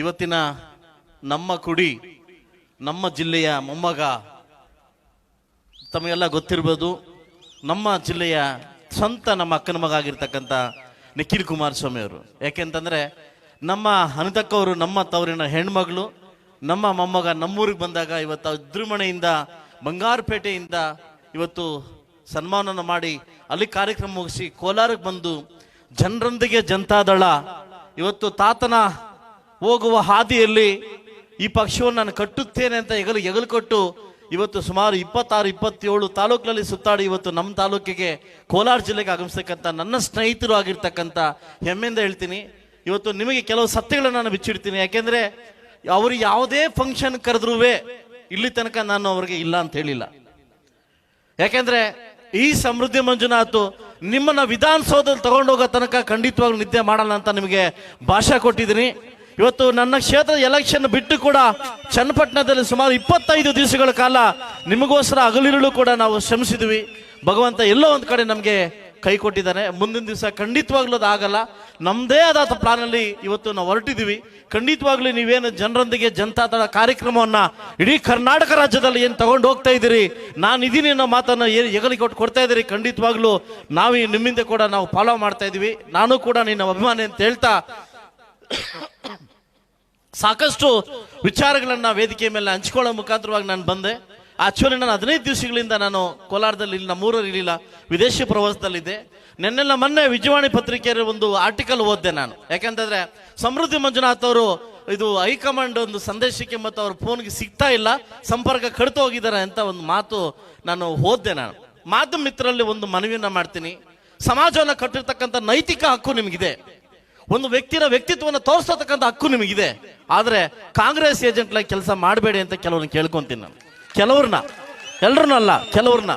ಇವತ್ತಿನ ನಮ್ಮ ಕುಡಿ, ನಮ್ಮ ಜಿಲ್ಲೆಯ ಮೊಮ್ಮಗ, ತಮಗೆಲ್ಲ ಗೊತ್ತಿರ್ಬೋದು, ನಮ್ಮ ಜಿಲ್ಲೆಯ ಸ್ವಂತ ನಮ್ಮ ಅಕ್ಕನ ಮಗ ಆಗಿರ್ತಕ್ಕಂಥ ನಿಖಿಲ್ ಕುಮಾರಸ್ವಾಮಿ ಅವರು. ಯಾಕೆಂತಂದರೆ ನಮ್ಮ ಅನಿತಕ್ಕವರು ನಮ್ಮ ತವರಿನ ಹೆಣ್ಮಗಳು, ನಮ್ಮ ಮೊಮ್ಮಗ ನಮ್ಮೂರಿಗೆ ಬಂದಾಗ ಇವತ್ತು ಅದ್ರಮಣೆಯಿಂದ ಬಂಗಾರಪೇಟೆಯಿಂದ ಇವತ್ತು ಸನ್ಮಾನನ ಮಾಡಿ ಅಲ್ಲಿ ಕಾರ್ಯಕ್ರಮ ಮುಗಿಸಿ ಕೋಲಾರಕ್ಕೆ ಬಂದು ಜನರೊಂದಿಗೆ ಜನತಾದಳ ಇವತ್ತು ತಾತನ ಹೋಗುವ ಹಾದಿಯಲ್ಲಿ ಈ ಪಕ್ಷವನ್ನು ನಾನು ಕಟ್ಟುತ್ತೇನೆ ಅಂತ ಹೆಗಲು ಎಗಲು ಕೊಟ್ಟು ಇವತ್ತು ಸುಮಾರು ಇಪ್ಪತ್ತಾರು, ಇಪ್ಪತ್ತೇಳು ತಾಲೂಕಿನಲ್ಲಿ ಸುತ್ತಾಡಿ ಇವತ್ತು ನಮ್ಮ ತಾಲೂಕಿಗೆ ಕೋಲಾರ ಜಿಲ್ಲೆಗೆ ಆಗಮಿಸ್ತಕ್ಕಂಥ ನನ್ನ ಸ್ನೇಹಿತರು ಆಗಿರ್ತಕ್ಕಂಥ ಹೆಮ್ಮೆಯಿಂದ ಹೇಳ್ತೀನಿ. ಇವತ್ತು ನಿಮಗೆ ಕೆಲವು ಸತ್ಯಗಳನ್ನು ನಾನು ಬಿಚ್ಚಿಡ್ತೀನಿ. ಯಾಕೆಂದರೆ ಅವರು ಯಾವುದೇ ಫಂಕ್ಷನ್ ಕರೆದ್ರೂ ಇಲ್ಲಿ ತನಕ ನಾನು ಅವರಿಗೆ ಇಲ್ಲ ಅಂತ ಹೇಳಿಲ್ಲ. ಯಾಕೆಂದರೆ ಈ ಸಮೃದ್ಧಿ ಮಂಜುನಾಥು ನಿಮ್ಮನ್ನು ವಿಧಾನಸೌಧದಲ್ಲಿ ತಗೊಂಡೋಗೋ ತನಕ ಖಂಡಿತವಾಗ್ಲೂ ನಿದ್ದೆ ಮಾಡಲ್ಲ ಅಂತ ನಿಮಗೆ ಭಾಷೆ ಕೊಟ್ಟಿದ್ದೀನಿ. ಇವತ್ತು ನನ್ನ ಕ್ಷೇತ್ರದ ಎಲೆಕ್ಷನ್ ಬಿಟ್ಟು ಕೂಡ ಚನ್ನಪಟ್ಟಣದಲ್ಲಿ ಸುಮಾರು ಇಪ್ಪತ್ತೈದು ದಿವಸಗಳ ಕಾಲ ನಿಮಗೋಸ್ಕರ ಅಗಲಿರುಳು ಕೂಡ ನಾವು ಶ್ರಮಿಸಿದ್ವಿ. ಭಗವಂತ ಎಲ್ಲೋ ಒಂದು ಕಡೆ ನಮಗೆ ಕೈ ಕೊಟ್ಟಿದ್ದಾನೆ. ಮುಂದಿನ ದಿವಸ ಖಂಡಿತವಾಗ್ಲೂ ಅದು ಆಗಲ್ಲ. ನಮ್ಮದೇ ಆದ ಪ್ಲಾನಲ್ಲಿ ಇವತ್ತು ನಾವು ಹೊರಟಿದ್ದೀವಿ. ಖಂಡಿತವಾಗ್ಲೂ ನೀವೇನು ಜನರೊಂದಿಗೆ ಜನತಾದಳ ಕಾರ್ಯಕ್ರಮವನ್ನ ಇಡೀ ಕರ್ನಾಟಕ ರಾಜ್ಯದಲ್ಲಿ ಏನು ತಗೊಂಡು ಹೋಗ್ತಾ ಇದ್ದೀರಿ, ನಾನು ಇದೀನಿ ಅನ್ನೋ ಮಾತನ್ನ ಏನು ಎಗಲಿ ಕೊಟ್ಟು ಕೊಡ್ತಾ ಇದ್ದೀರಿ. ಖಂಡಿತವಾಗ್ಲೂ ನಾವು ನಿಮ್ಮಿಂದ ಕೂಡ ನಾವು ಫಾಲೋ ಮಾಡ್ತಾ ಇದೀವಿ ನಾನು ಕೂಡ ನಿನ್ನ ಅಭಿಮಾನಿ ಅಂತ ಹೇಳ್ತಾ ಸಾಕಷ್ಟು ವಿಚಾರಗಳನ್ನು ವೇದಿಕೆ ಮೇಲೆ ಹಂಚ್ಕೊಳ್ಳೋ ಮುಖಾಂತರವಾಗಿ ನಾನು ಬಂದೆ. ಆಕ್ಚುಲಿ ನಾನು ಹದಿನೈದು ದಿವಸಗಳಿಂದ ನಾನು ಕೋಲಾರದಲ್ಲಿ ಇಲ್ಲ ನಮ್ಮೂರಲ್ಲಿ ಇರಲಿಲ್ಲ ವಿದೇಶಿ ಪ್ರವಾಸದಲ್ಲಿದ್ದೆ. ನಿನ್ನೆಲ್ಲ ಮೊನ್ನೆ ವಿಜಯವಾಣಿ ಪತ್ರಿಕೆಯಲ್ಲಿ ಒಂದು ಆರ್ಟಿಕಲ್ ಓದಿದೆ ನಾನು. ಯಾಕಂತಂದ್ರೆ ಸಮೃದ್ಧಿ ಮಂಜುನಾಥ್ ಅವರು ಇದು ಹೈಕಮಾಂಡ್ ಒಂದು ಸಂದೇಶಕ್ಕೆ ಮತ್ತು ಅವ್ರ ಫೋನ್ಗೆ ಸಿಗ್ತಾ ಇಲ್ಲ, ಸಂಪರ್ಕ ಕಡಿತು ಹೋಗಿದ್ದಾರೆ ಅಂತ ಒಂದು ಮಾತು ನಾನು ಓದಿದೆ ನಾನು. ಮಾಧ್ಯಮ ಮಿತ್ರರಲ್ಲಿ ಒಂದು ಮನವಿಯನ್ನು ಮಾಡ್ತೀನಿ. ಸಮಾಜವನ್ನು ಕಟ್ಟಿರ್ತಕ್ಕಂಥ ನೈತಿಕ ಹಕ್ಕು ನಿಮಗಿದೆ. ಒಂದು ವ್ಯಕ್ತಿನ ವ್ಯಕ್ತಿತ್ವವನ್ನು ತೋರಿಸ್ತಕ್ಕಂಥ ಹಕ್ಕು ನಿಮಗಿದೆ. ಆದ್ರೆ ಕಾಂಗ್ರೆಸ್ ಏಜೆಂಟ್ಲಾಗಿ ಕೆಲಸ ಮಾಡಬೇಡಿ ಅಂತ ಕೆಲವ್ರನ್ನ ಕೇಳ್ಕೊಂತೀನಿ ನಾನು. ಕೆಲವ್ರನ್ನ ಎಲ್ರನ್ನಲ್ಲ ಕೆಲವ್ರನ್ನ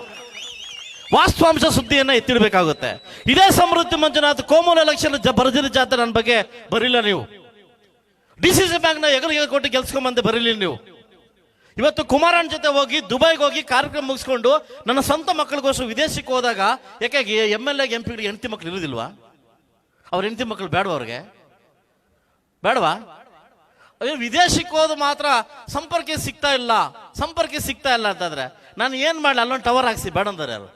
ವಾಸ್ತವಾಂಶ ಸುದ್ದಿಯನ್ನು ಎತ್ತಿಡಬೇಕಾಗುತ್ತೆ. ಇದೇ ಸಮೃದ್ಧಿ ಮಂಜುನಾಥ್ ಕೋಮಲ್ ಎಲೆಕ್ಷನ್ ಬರದಿನ ಜಾತ್ರೆ ನನ್ನ ಬಗ್ಗೆ ಬರಿಲ್ಲ ನೀವು. ಡಿ ಸಿ ಸಿ ಬ್ಯಾಂಕ್ನ ಎಗರು ಕೊಟ್ಟು ಗೆಲ್ಸ್ಕೊಂಬಂದೆ ಬರಲಿಲ್ಲ ನೀವು. ಇವತ್ತು ಕುಮಾರನ್ ಜೊತೆ ಹೋಗಿ, ದುಬೈಗೆ ಹೋಗಿ ಕಾರ್ಯಕ್ರಮ ಮುಗಿಸ್ಕೊಂಡು ನನ್ನ ಸ್ವಂತ ಮಕ್ಕಳಿಗೋಸ್ಕರ ವಿದೇಶಕ್ಕೆ ಹೋದಾಗ ಯಾಕೆ M L A M P ಹೆಂಡತಿ ಮಕ್ಕಳು ಇರೋದಿಲ್ವಾ? ಅವ್ರ ಹೆಂಡತಿ ಮಕ್ಕಳು ಬೇಡವಾ ಅವ್ರಿಗೆ? ಬೇಡವಾ ಅಯ್ಯೋ, ವಿದೇಶಕ್ಕೆ ಹೋದ ಮಾತ್ರ ಸಂಪರ್ಕ ಸಿಗ್ತಾ ಇಲ್ಲ. ಸಂಪರ್ಕ ಸಿಗ್ತಾ ಇಲ್ಲ ಅಂತಂದ್ರೆ ನಾನು ಏನ್ ಮಾಡಲಿ? ಅಲ್ಲೊಂದು ಟವರ್ ಹಾಕ್ಸಿ, ಬೇಡ ಅಂತಾರೆ ಯಾರು?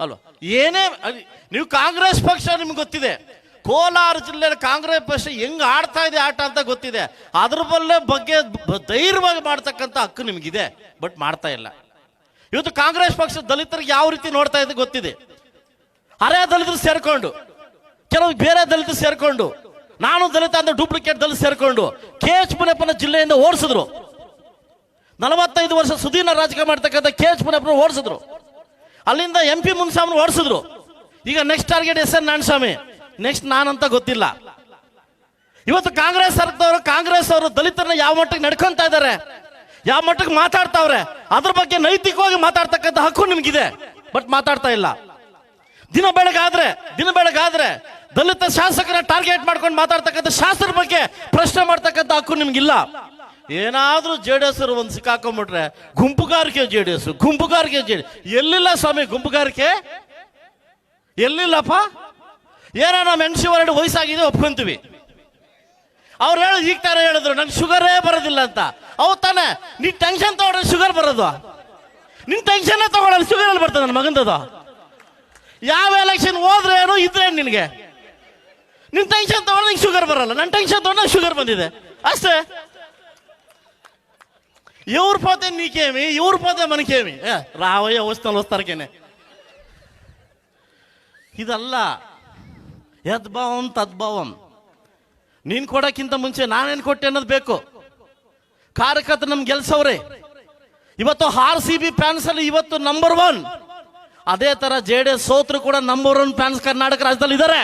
ಅಲ್ವಾ? ಏನೇ ನೀವು ಕಾಂಗ್ರೆಸ್ ಪಕ್ಷ ನಿಮ್ಗೆ ಗೊತ್ತಿದೆ. ಕೋಲಾರ ಜಿಲ್ಲೆಯಲ್ಲಿ ಕಾಂಗ್ರೆಸ್ ಪಕ್ಷ ಹೆಂಗ್ ಆಡ್ತಾ ಇದೆ ಆಟ ಅಂತ ಗೊತ್ತಿದೆ. ಅದ್ರ ಬಲ್ಲೇ ಬಗ್ಗೆ ಧೈರ್ಯವಾಗಿ ಮಾಡ್ತಕ್ಕಂಥ ಹಕ್ಕು ನಿಮಗಿದೆ, ಬಟ್ ಮಾಡ್ತಾ ಇಲ್ಲ. ಇವತ್ತು ಕಾಂಗ್ರೆಸ್ ಪಕ್ಷ ದಲಿತರಿಗೆ ಯಾವ ರೀತಿ ನೋಡ್ತಾ ಇದೆ ಗೊತ್ತಿದೆ. ಅರೆ ದಲಿತರು ಸೇರ್ಕೊಂಡು, ಕೆಲವು ಬೇರೆ ದಲಿತರು ಸೇರ್ಕೊಂಡು ನಾನು ದಲಿತ ಅಂದ್ರೆ ಡೂಪ್ಲಿಕೇಟ್ ದಲಿತ ಸೇರ್ಕೊಂಡು ಕೆ ಎಚ್ ಮುನಿಯಪ್ಪನ ಜಿಲ್ಲೆಯಿಂದ ಓಡಿಸಿದ್ರು. ನಲವತ್ತೈದು ವರ್ಷ ಸುದೀನ ರಾಜಕೀಯ ಮಾಡ್ತಕ್ಕಂಥ ಕೆ ಎಚ್ ಮುನಿಯಪ್ಪನ ಓಡಿಸಿದ್ರು. ಅಲ್ಲಿಂದ ಎಂ ಪಿ ಮುನ್ಸಾಮನ್ ಓಡಿಸಿದ್ರು. ಈಗ next target S N Narayanaswamy next ನಾನಂತ ಗೊತ್ತಿಲ್ಲ. ಇವತ್ತು ಕಾಂಗ್ರೆಸ್ ಸರ್ಕಾರದವರು, ಕಾಂಗ್ರೆಸ್ ಅವರು ದಲಿತರನ್ನ ಯಾವ ಮಟ್ಟಕ್ಕೆ ನಡ್ಕೊಂತ ಇದ್ದಾರೆ, ಯಾವ ಮಟ್ಟಕ್ಕೆ ಮಾತಾಡ್ತಾವ್ರೆ, ಅದ್ರ ಬಗ್ಗೆ ನೈತಿಕವಾಗಿ ಮಾತಾಡ್ತಕ್ಕಂಥ ಹಕ್ಕು ನಿಮ್ಗಿದೆ. ಬಟ್ ಮಾತಾಡ್ತಾ ಇಲ್ಲ. ದಿನ ಬೆಳಗಾದ್ರೆ ದಿನ ಬೆಳಗಾದ್ರೆ ದಲಿತ ಶಾಸಕರ ಟಾರ್ಗೆಟ್ ಮಾಡ್ಕೊಂಡು ಮಾತಾಡ್ತಕ್ಕಂಥ ಶಾಸಕರ ಬಗ್ಗೆ ಪ್ರಶ್ನೆ ಮಾಡ್ತಕ್ಕಂಥ ಹಕ್ಕು ನಿಮ್ಗಿಲ್ಲ. ಏನಾದರೂ ಜೆ ಡಿ ಎಸ್ ಒಂದು ಸಿಕ್ಕಾಕೊಂಡ್ಬಿಟ್ರೆ ಗುಂಪುಗಾರಿಕೆ ಜೆ ಡಿ ಎಸ್, ಗುಂಪುಗಾರಿಕೆ ಜೆ ಎಲ್ಲಿಲ್ಲ ಸ್ವಾಮಿ ಗುಂಪುಗಾರಿಕೆ? ಎಲ್ಲಿಲ್ಲಪ್ಪ? ಏನೋ ನಮ್ಮ ಹೆಣ್ಸಿ ಹೊರಡು ವಯಸ್ಸಾಗಿದೆ, ಒಪ್ಕೊಂತೀವಿ. ಅವ್ರು ಹೇಳೋದು ಈಗ ತಾನೇ ಹೇಳಿದ್ರು ನನ್ಗೆ ಶುಗರೇ ಬರೋದಿಲ್ಲ ಅಂತ. ಅವು ತಾನೆ, ನೀ ಟೆನ್ಷನ್ ತಗೊಂಡ್ರೆ ಶುಗರ್ ಬರೋದು. ನಿನ್ ಟೆನ್ಷನ್ ತಗೊಳ್ಳಲ್ಲ ಶುಗರ್ ಅಲ್ಲಿ ಬರ್ತದೆ ನನ್ನ ಮಗಂದದು? ಯಾವ ಎಲೆಕ್ಷನ್ ಹೋದ್ರೆ ಏನು ಇದ್ರೆ ನಿನಗೆ? ನಿನ್ ಟೆನ್ಷನ್ ತಗೊಂಡ್ರೆ ನಿಂಗೆ ಶುಗರ್ ಬರಲ್ಲ. ನನ್ನ ಟೆನ್ಷನ್ ತಗೊಂಡು ಶುಗರ್ ಬಂದಿದೆ. ಅಷ್ಟೇ. ಇವ್ರ ಪಾತೆ ನೀ ಕೇಮಿ ಇವ್ರ ಪಾತೆ ಮನ ಕೇಮಿ ರಾವಯ್ಯ ಓಸ್ತಾನೆ ಕೇನೆ ಇದಲ್ಲ, ಯದ್ಭಾವಂ ತದ್ಭಾವಂ. ನೀನ್ ಕೊಡಕ್ಕಿಂತ ಮುಂಚೆ ನಾನೇನು ಕೊಟ್ಟೆ ಅನ್ನೋದು ಬೇಕು. ಕಾರ್ಯಕರ್ತರು ನಮ್ಗೆ ಗೆಲ್ಸವ್ರೆ. ಇವತ್ತು ಆರ್ ಸಿ ಬಿ ಫ್ಯಾನ್ಸ್ ಅಲ್ಲಿ ಇವತ್ತು ನಂಬರ್ ಒನ್ ಅದೇ ತರ ಜೆ ಡಿ ಎಸ್ ಸೋತ್ರು ಕೂಡ ನಂಬರ್ ಒನ್ ಫ್ಯಾನ್ಸ್ ಕರ್ನಾಟಕ ರಾಜ್ಯದಲ್ಲಿ ಇದ್ದಾರೆ